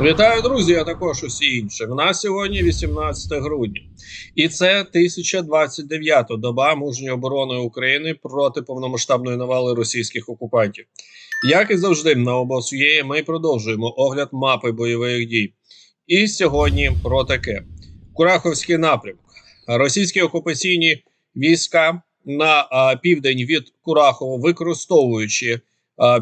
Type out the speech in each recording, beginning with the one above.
Вітаю, друзі, а також усі інші. В нас сьогодні 18 грудня, і це 1029-та доба мужньої оборони України проти повномасштабної навали російських окупантів. Як і завжди, на обосує ми продовжуємо огляд мапи бойових дій. І сьогодні про таке: Кураховський напрямок. Російські окупаційні війська на південь від Курахова, використовуючи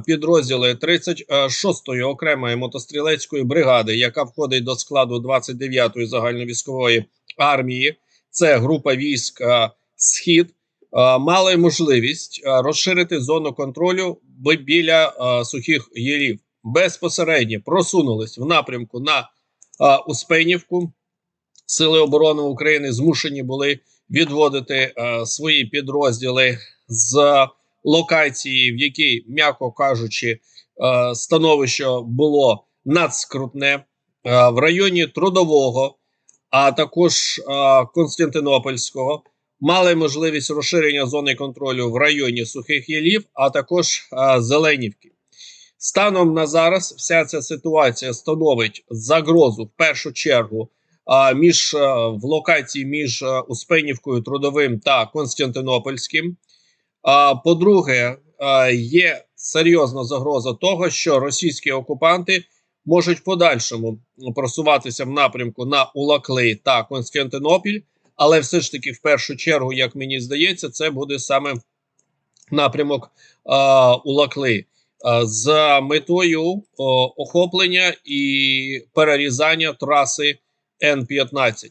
підрозділи 36-ї окремої мотострілецької бригади, яка входить до складу 29-ї загальновійськової армії. Це група військ Схід. Мали можливість розширити зону контролю біля сухих єлів. Безпосередньо просунулись в напрямку на Успенівку. Сили оборони України змушені були відводити е, свої підрозділи з локації, в якій, м'яко кажучи, е, становище було надскрутне е, в районі Трудового, а також е, Константинопольського. Мали можливість розширення зони контролю в районі Сухих Єлів, а також Зеленівки. Станом на зараз вся ця ситуація становить загрозу в першу чергу а, між е, в локації між е, Успенівкою, Трудовим та Константинопольським. По-друге, є серйозна загроза того, що російські окупанти можуть в подальшому просуватися в напрямку на Улаклей та Константинопіль, але все ж таки, в першу чергу, як мені здається, це буде саме напрямок Улаклей з метою о, охоплення і перерізання траси Н-15.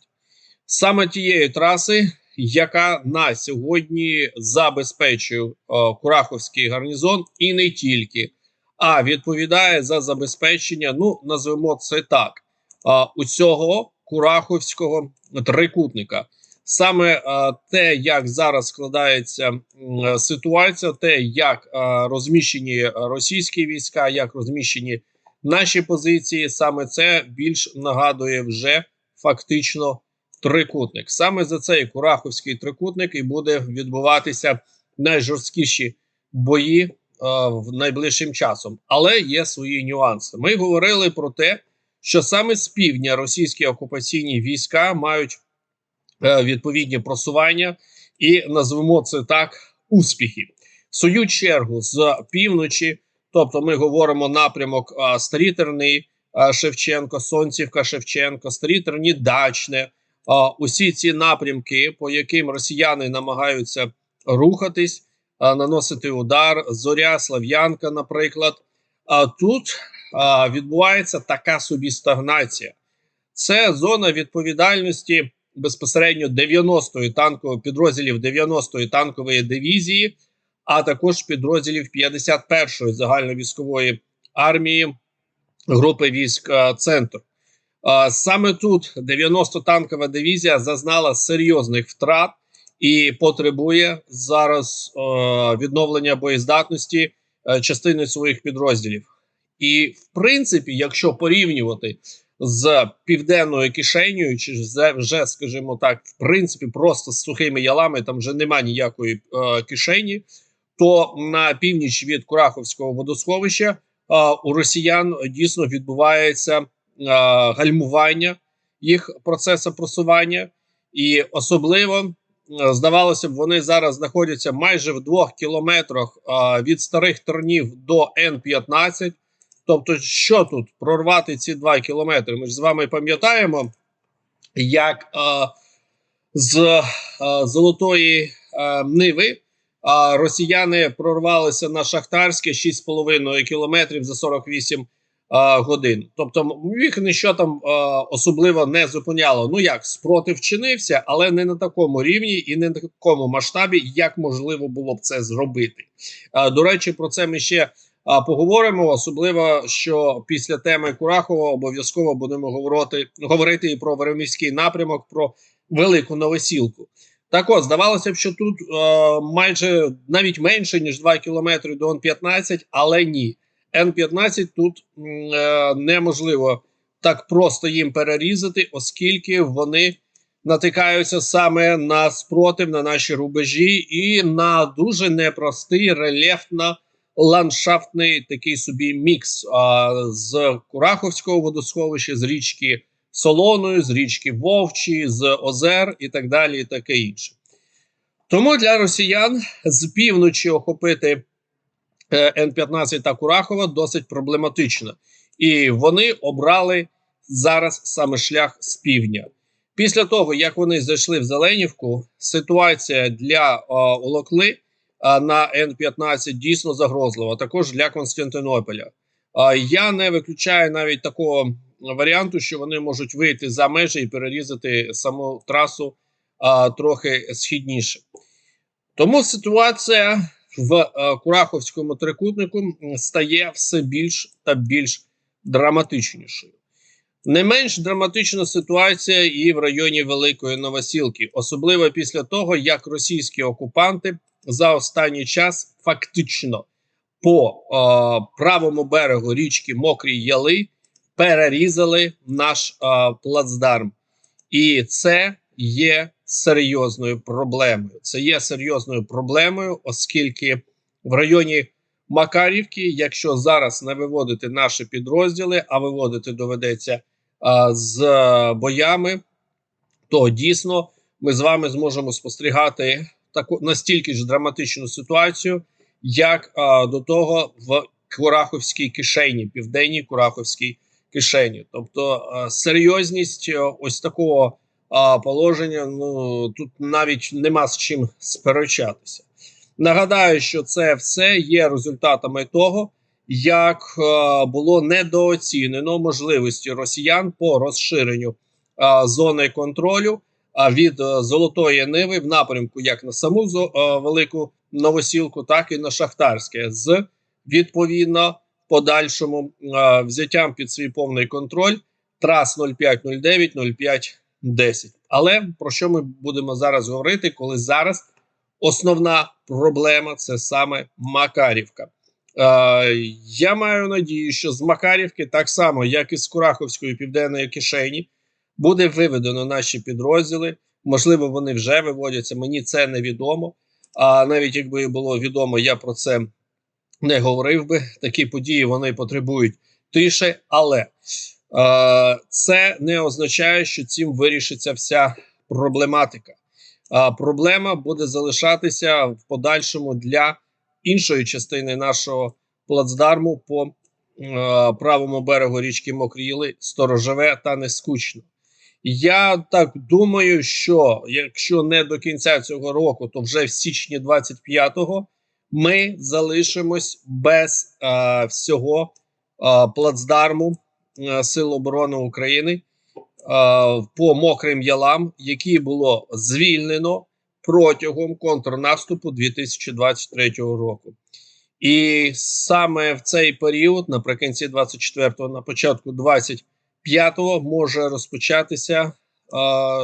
Саме тієї траси, яка на сьогодні забезпечує е, Кураховський гарнізон, і не тільки, а відповідає за забезпечення, ну назвемо це так, е, усього Кураховського трикутника. Саме е, те, як зараз складається ситуація, те, як е, розміщені російські війська, як розміщені наші позиції, саме це більш нагадує вже фактично трикутник. Саме за цей Кураховський трикутник і буде відбуватися найжорсткіші бої е, в найближчим часом. Але є свої нюанси. Ми говорили про те, що саме з півдня російські окупаційні війська мають е, відповідні просування, і назвемо це так успіхи. В свою чергу з півночі, тобто ми говоримо напрямок а, Старі Терни, Шевченко, Сонцівка, Шевченко, Старі Терні, Дачне. Усі ці напрямки, по яким росіяни намагаються рухатись, наносити удар, Зоря, Слав'янка, наприклад. А тут відбувається така собі стагнація. Це зона відповідальності безпосередньо 90-ї танкової підрозділів 90-ї танкової дивізії, а також підрозділів 51-ї загальновійськової армії групи військ Центр. Саме тут 90-танкова дивізія зазнала серйозних втрат і потребує зараз відновлення боєздатності частини своїх підрозділів. І, в принципі, якщо порівнювати з південною кишенею, чи вже, скажімо так, в принципі, просто з сухими ялами, там вже нема ніякої кишені, то на північ від Кураховського водосховища у росіян дійсно відбувається гальмування їх процесу просування, і особливо е, здавалося б, вони зараз знаходяться майже в двох кілометрах е, від старих тернів до Н-15. Тобто, що тут прорвати ці два кілометри? Ми ж з вами пам'ятаємо, як е, з е, Золотої е, Ниви е, росіяни прорвалися на Шахтарське 6,5 кілометрів за 48 е, годин. Тобто, їх ніщо там е, особливо не зупиняло. Ну як спротив чинився, але не на такому рівні і не на такому масштабі, як можливо було б це зробити. Е, до речі, про це ми ще поговоримо. Особливо, що після теми Курахова обов'язково будемо говорити, говорити і про Веремівський напрямок, про велику новосілку. Так от, здавалося б, що тут е, майже навіть менше ніж 2 кілометри до Н-15, але ні. Н-15 тут е, неможливо так просто їм перерізати, оскільки вони натикаються саме на спротив на наші рубежі і на дуже непростий рельєфно ландшафтний такий собі мікс а, з Кураховського водосховища, з річки Солоною, з річки Вовчі, з озер і так далі, і таке інше. Тому для росіян з півночі охопити Н-15 та Курахова досить проблематично. І вони обрали зараз саме шлях з півдня. Після того, як вони зайшли в Зеленівку, ситуація для е, Олокли е, на Н-15 дійсно загрозлива, також для Константинополя. Е, я не виключаю навіть такого варіанту, що вони можуть вийти за межі і перерізати саму трасу е, трохи східніше. Тому ситуація в е, Кураховському трикутнику стає все більш та більш драматичнішою. Не менш драматична ситуація і в районі Великої Новосілки, особливо після того, як російські окупанти за останній час фактично по е, правому берегу річки Мокрі Яли перерізали наш е, плацдарм. І це є серйозною проблемою. Це є серйозною проблемою, оскільки в районі Макарівки, якщо зараз не виводити наші підрозділи, а виводити доведеться а, з а, боями, то дійсно ми з вами зможемо спостерігати таку настільки ж драматичну ситуацію, як а, до того в Кураховській кишені, південній Кураховській кишені. Тобто а, серйозність ось такого а, положення, ну тут навіть нема з чим сперечатися. Нагадаю, що це все є результатами того, як е, було недооцінено можливості росіян по розширенню е, зони контролю від е, Золотої Ниви в напрямку як на саму е, велику новосілку, так і на Шахтарське, з відповідно подальшому взяттям під свій повний контроль трас 0509, 0510. Але про що ми будемо зараз говорити, коли зараз основна проблема це саме Макарівка. Е, я маю надію, що з Макарівки, так само як і з Кураховської південної кишені, буде виведено наші підрозділи. Можливо, вони вже виводяться. Мені це невідомо. А навіть якби було відомо, я про це не говорив би. Такі події вони потребують тиші, але це не означає, що цим вирішиться вся проблематика. А проблема буде залишатися в подальшому для іншої частини нашого плацдарму по е, правому берегу річки Мокріли, сторожеве та нескучно. Я так думаю, що якщо не до кінця цього року, то вже в січні 25-го ми залишимось без е, всього е, плацдарму е, Сил оборони України е, по мокрим ялам, які було звільнено протягом контрнаступу 2023 року. І саме в цей період, наприкінці 24-го, на початку 25-го, може розпочатися е,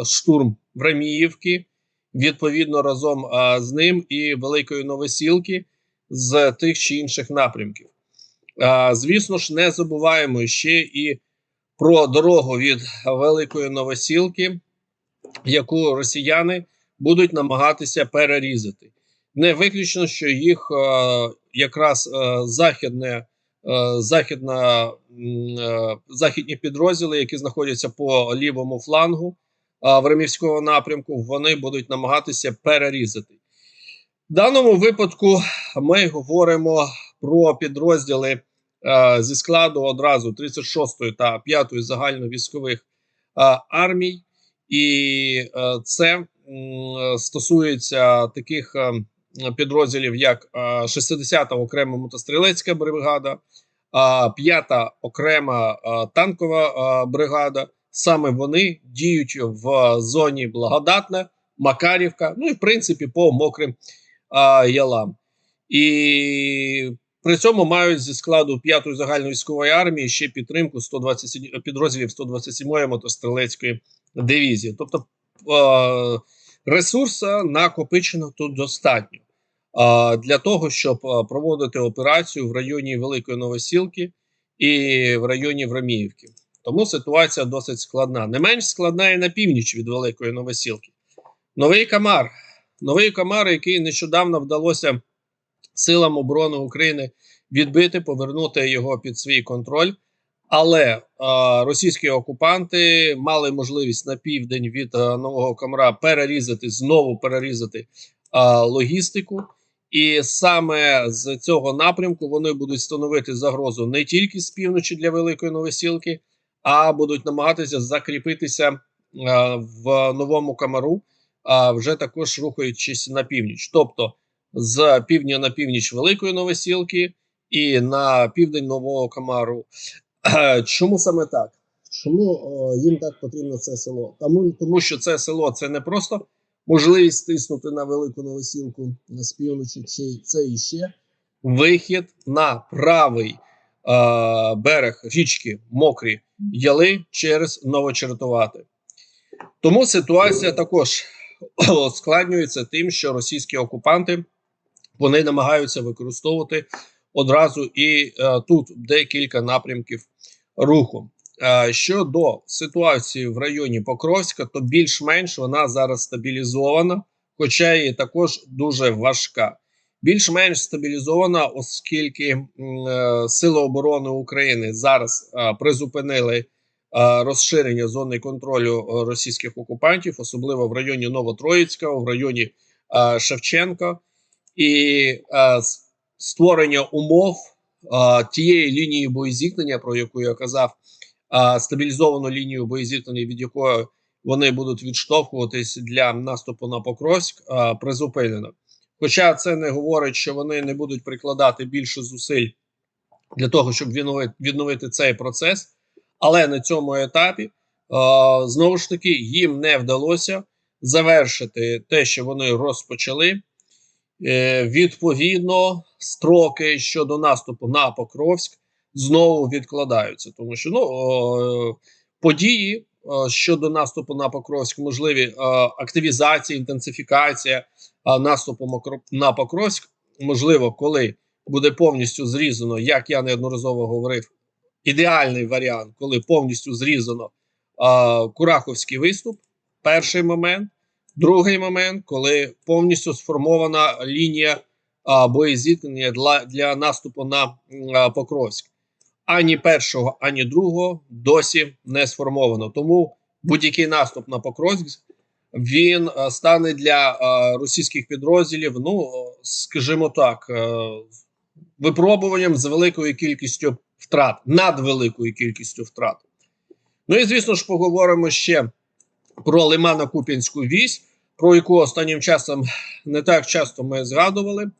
штурм Враміївки, відповідно разом е, з ним і Великої Новосілки з тих чи інших напрямків. Звісно ж, не забуваємо ще і про дорогу від Великої Новосілки, яку росіяни будуть намагатися перерізати. Не виключно, що їх якраз західне, західна, західні підрозділи, які знаходяться по лівому флангу Времівського напрямку, вони будуть намагатися перерізати. В даному випадку ми говоримо про підрозділи зі складу одразу 36-ї та 5-ї загальновійськових е, армій, і е, це стосується таких е, підрозділів, як е, 60-та окрема мотострілецька бригада, е, 5-та окрема е, танкова е, бригада. Саме вони діють в зоні Благодатна, Макарівка, ну і в принципі по мокрим е, ялам. І при цьому мають зі складу 5-ї загальновійськової армії ще підтримку 127 підрозділів 127-ї мотострілецької дивізії. Тобто ресурсу накопичено тут достатньо для того, щоб проводити операцію в районі Великої Новосілки і в районі Враміївки. Тому ситуація досить складна. Не менш складна і на північ від Великої Новосілки. Новий Камар. Новий Камар, який нещодавно вдалося силам оборони України відбити, повернути його під свій контроль. Але е, російські окупанти мали можливість на південь від е, нового Комара перерізати знову перерізати е, логістику, і саме з цього напрямку вони будуть становити загрозу не тільки з півночі для Великої Новосілки, а будуть намагатися закріпитися е, в новому Камару, а вже також рухаючись на північ, тобто з півдня на північ Великої Новосілки і на південь нового Камару. Чому саме так? Чому о, їм так потрібно це село? Тому, тому що це село це не просто можливість стиснути на велику новосілку з півночі, чи це іще вихід на правий е, берег річки Мокрі Яли через Новочервати. Тому ситуація також ускладнюється тим, що російські окупанти вони намагаються використовувати одразу і е, тут декілька напрямків руху. Е, щодо ситуації в районі Покровська, то більш-менш вона зараз стабілізована, хоча і також дуже важка. Більш-менш стабілізована, оскільки е, Сили оборони України зараз е, призупинили е, розширення зони контролю е, російських окупантів, особливо в районі Новотроїцького, в районі е, Шевченка, і е, створення умов е, тієї лінії боєзіткнення, про яку я казав, е, стабілізовану лінію боєзіткнення, від якої вони будуть відштовхуватись для наступу на Покровськ, е, призупинено. Хоча це не говорить, що вони не будуть прикладати більше зусиль для того, щоб відновити, відновити цей процес, але на цьому етапі е, знову ж таки їм не вдалося завершити те, що вони розпочали. Е, відповідно, строки щодо наступу на Покровськ знову відкладаються, тому що ну е, події е, щодо наступу на Покровськ можливі активізація, інтенсифікація наступу на Покровськ, можливо, коли буде повністю зрізано, як я неодноразово говорив, ідеальний варіант, коли повністю зрізано Кураховський виступ. Перший момент. Другий момент, коли повністю сформована лінія а, боєзіткнення для для наступу на а, Покровськ. Ані першого, ані другого досі не сформовано. Тому будь-який наступ на Покровськ він а, стане для а, російських підрозділів, ну скажімо так, а, випробуванням з великою кількістю втрат, надвеликою кількістю втрат. Ну і звісно ж, поговоримо ще про Лимано-Куп'янську вісь, про яку останнім часом не так часто ми згадували.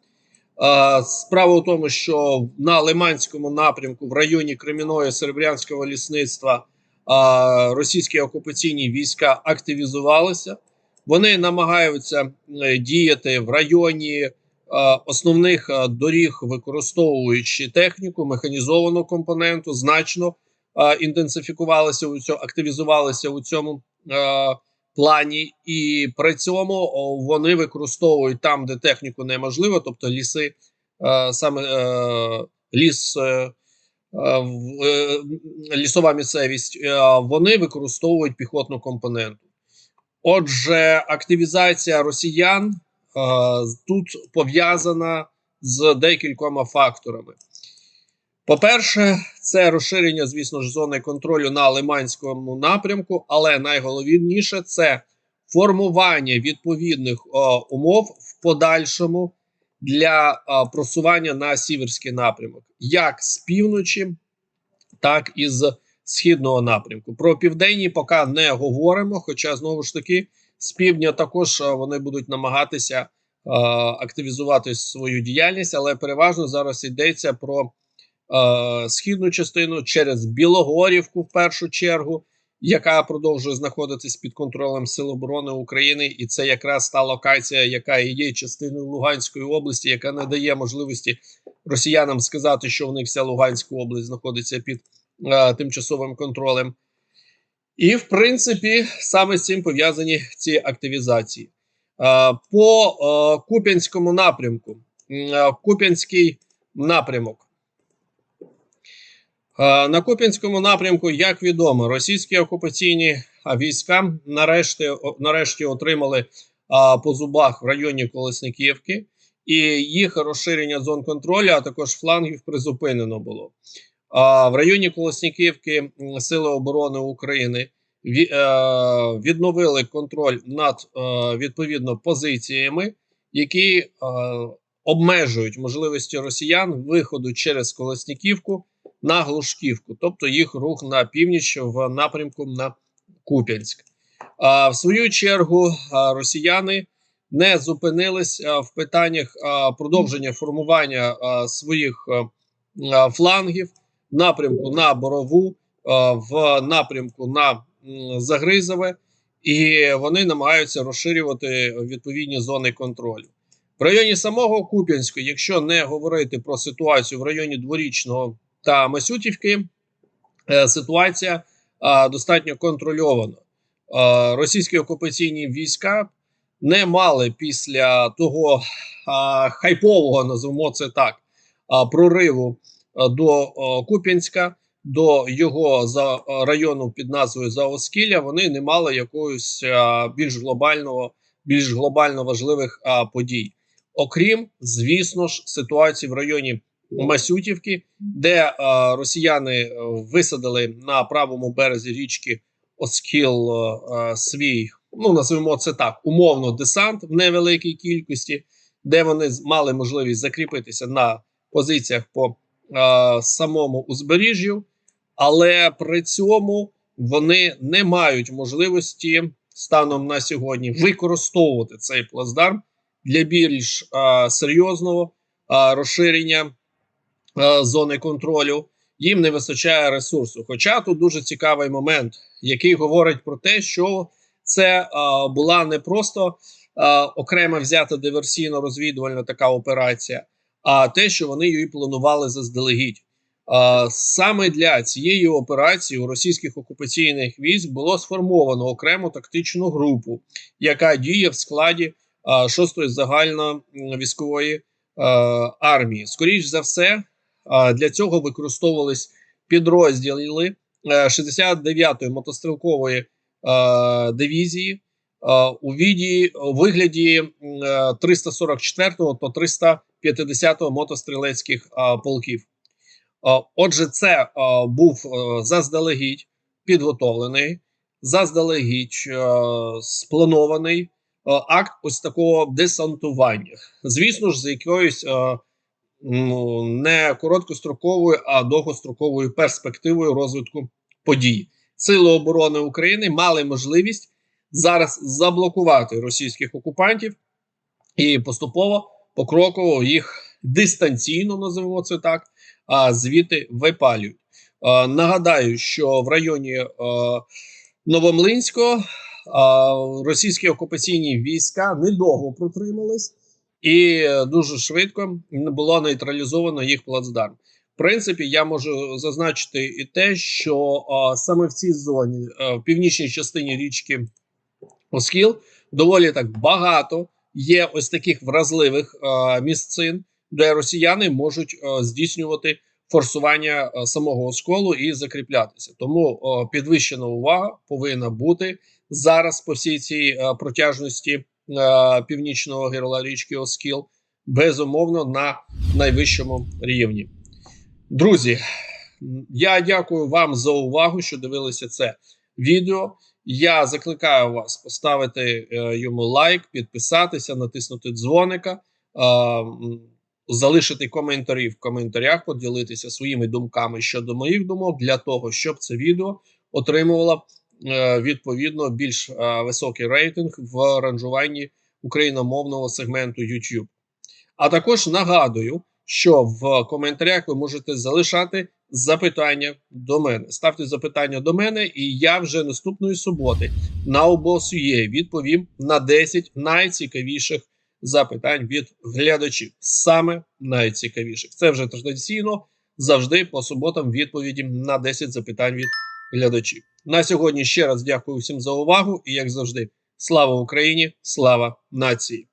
Справа в тому, що на Лиманському напрямку в районі Креміної Серебрянського лісництва російські окупаційні війська активізувалися. Вони намагаються діяти в районі основних доріг, використовуючи техніку, механізовану компоненту, значно інтенсифікувалися у цьому, активізувалися у цьому е, плані, і при цьому вони використовують там, де техніку неможливо, тобто ліси, е, саме е, ліс, е, е, лісова місцевість, е, вони використовують піхотну компоненту. Отже, активізація росіян е, тут пов'язана з декількома факторами. По-перше, це розширення, звісно ж, зони контролю на Лиманському напрямку, але найголовніше це формування відповідних о, умов в подальшому для о, просування на сіверський напрямок, як з півночі, так і з східного напрямку. Про південні поки не говоримо. Хоча, знову ж таки, з півдня також о, вони будуть намагатися о, активізувати свою діяльність, але переважно зараз йдеться про. Е, східну частину через Білогорівку, в першу чергу, яка продовжує знаходитись під контролем Сил оборони України, і це якраз та локація, яка є частиною Луганської області, яка не дає можливості росіянам сказати, що в них вся Луганська область знаходиться під е, тимчасовим контролем. І, в принципі, саме з цим пов'язані ці активізації. Е, по е, Куп'янському напрямку. Куп'янський напрямок. На Куп'янському напрямку, як відомо, російські окупаційні війська нарешті нарешті отримали по зубах в районі Колесниківки, і їх розширення зон контролю, а також флангів призупинено було. А в районі Колосніківки Сили оборони України ві- е, відновили контроль над е, відповідно позиціями, які е, обмежують можливості росіян виходу через Колосніківку на Глушківку, тобто їх рух на північ в напрямку на Куп'янськ. А в свою чергу росіяни не зупинились в питаннях продовження формування своїх флангів в напрямку на Борову, в напрямку на Загризове, і вони намагаються розширювати відповідні зони контролю. В районі самого Куп'янська, якщо не говорити про ситуацію в районі Дворічного та Масютівки, е, ситуація достатньо контрольована. Російські окупаційні війська не мали після того хайпового, називаємо це так, прориву до Куп'янська, до його за району під назвою Заоскілля, вони не мали якогось більш глобального, більш глобально важливих подій. Окрім, звісно ж, ситуації в районі Масютівки, де е, росіяни е, висадили на правому березі річки Оскіл е, свій, ну називаємо це так, умовно десант в невеликій кількості, де вони мали можливість закріпитися на позиціях по е, самому узбережжю, але при цьому вони не мають можливості станом на сьогодні використовувати цей плацдарм для більш е, серйозного е, розширення зони контролю. Їм не вистачає ресурсу. Хоча тут дуже цікавий момент, який говорить про те, що це е, була не просто е, окремо взята диверсійно-розвідувальна така операція, а те, що вони її планували заздалегідь. Е, саме для цієї операції у російських окупаційних військ було сформовано окрему тактичну групу, яка діє в складі 6-ї загальновійськової е, армії. Скоріш за все, Для цього використовувались підрозділи е, 69-ї мотострілкової е, дивізії е, у віді, вигляді е, 344-го та 350-го мотострілецьких е, полків. Е, Отже, це е, був е, заздалегідь підготовлений, заздалегідь е, спланований е, акт ось такого десантування. Звісно ж, з якоюсь е, ну, не короткостроковою, а довгостроковою перспективою розвитку подій. Сили оборони України мали можливість зараз заблокувати російських окупантів і поступово покроково їх дистанційно називаємо це так. А звідти випалюють. Нагадаю, що в районі е, Новомлинського російські окупаційні війська недовго протримались і е, дуже швидко було нейтралізовано їх плацдарм. В принципі, я можу зазначити і те, що а, саме в цій зоні, а, в північній частині річки Оскіл, доволі так багато є ось таких вразливих а, місцин, де росіяни можуть а, здійснювати форсування самого осколу і закріплятися. Тому а, підвищена увага повинна бути зараз по всій цій а, протяжності е, північного герла річки Оскіл, безумовно, на найвищому рівні. Друзі, я дякую вам за увагу, що дивилися це відео. Я закликаю вас поставити е, йому лайк, підписатися, натиснути дзвоника, е, залишити коментарі в коментарях, поділитися своїми думками щодо моїх думок для того, щоб це відео отримувало е, відповідно більш е, високий рейтинг в ранжуванні україномовного сегменту YouTube. А також нагадую, що в коментарях ви можете залишати запитання до мене. Ставте запитання до мене, і я вже наступної суботи на обосує відповім на 10 найцікавіших запитань від глядачів. Саме найцікавіших. Це вже традиційно завжди по суботам відповіді на 10 запитань від. На сьогодні ще раз дякую всім за увагу і, як завжди, слава Україні, слава нації!